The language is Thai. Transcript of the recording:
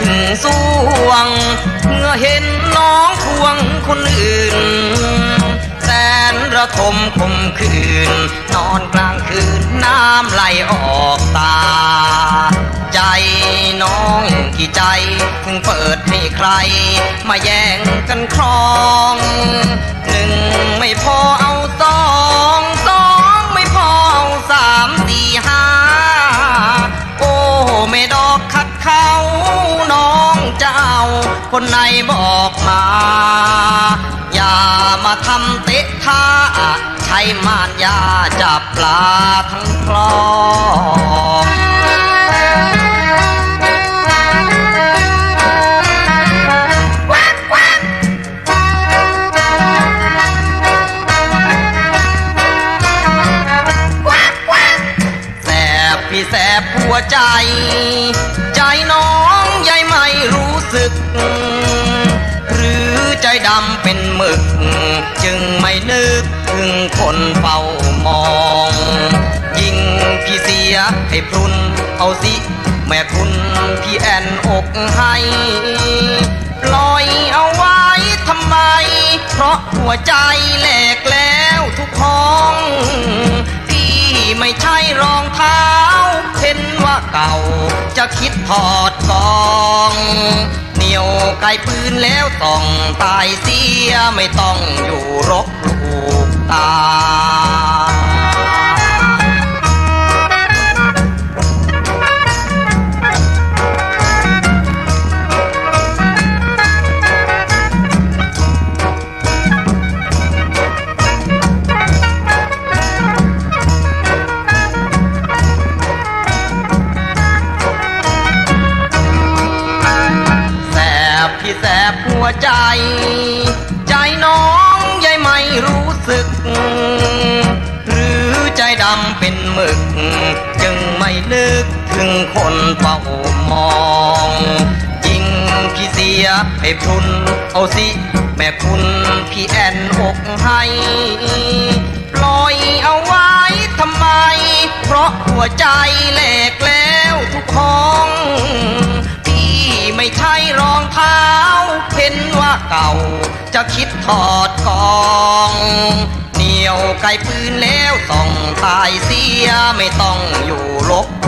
ถึงสวงเมื่อเห็นน้องควงคนอื่น แสนระทมคมคืน นอนกลางคืนน้ำไหลออกตา ใจน้องกี่ใจถึงเปิดให้ใคร มาแย่งกันครอง คนไหนบอกมา อย่ามาทำเตะท่าใช้มารยาจับปลาทั้งคลองแสบพี่แสบหัวใจ ใจน้องใยไม่รู้สึก ดำเป็นหมึก จึงไม่นึกถึงคนเฝ้ามอง ยิงพี่เสียให้พรุนเอาสิ แม่คุณพี่แอนอกให้ปล่อยเอาไว้ทำไม เพราะหัวใจแหลกแล้วทุกห้อง พี่ไม่ใช่รองเท้า เห็นว่าเก่าจะคิดถอดกอง ไกลปืนแล้วต้องตายเสียไม่ต้องอยู่รบ วใจ ใจน้องใยไม่รู้สึก หรือใจดำเป็นหมึก จึงไม่นึกถึงคนเฝ้ามองยิ่งพี่เสียให้พรุนเอาสิ แม่คุณพี่แอนอกให้ปล่อยเอาไว้ทำไม เพราะหัวใจแหลกแล้วทุกห้อง พี่ไม่ใช่รองเท้า เก่า จะคิดถอดกองเหนียวไกลปืนแล้วต้องตายเสียไม่ต้องอยู่ลบลูก